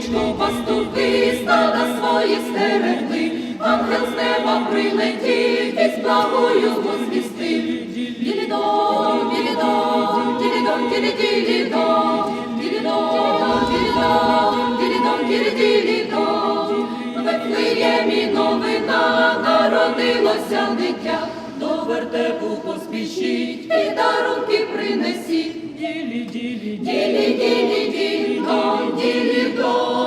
щоб пастухи стада свої стерегли, ангел з неба прилетів і з благою возвістив. Ділідон, ділідон, ділідон, ділідон, ділідон, ділідон, ділідон, ділідон. В Вифлеємі новина народилося дитя, до вертепу поспішіть і дарунки принесіть. Ділі, Ділі, ділі, ділідон,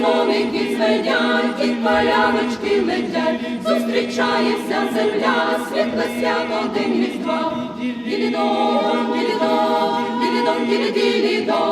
Срібні дзвоники дзвенять, і поляночки летять, зустрічається земля, світле свято день різдва. Ділідон, ділідон, ділідон, ділі, ділідон.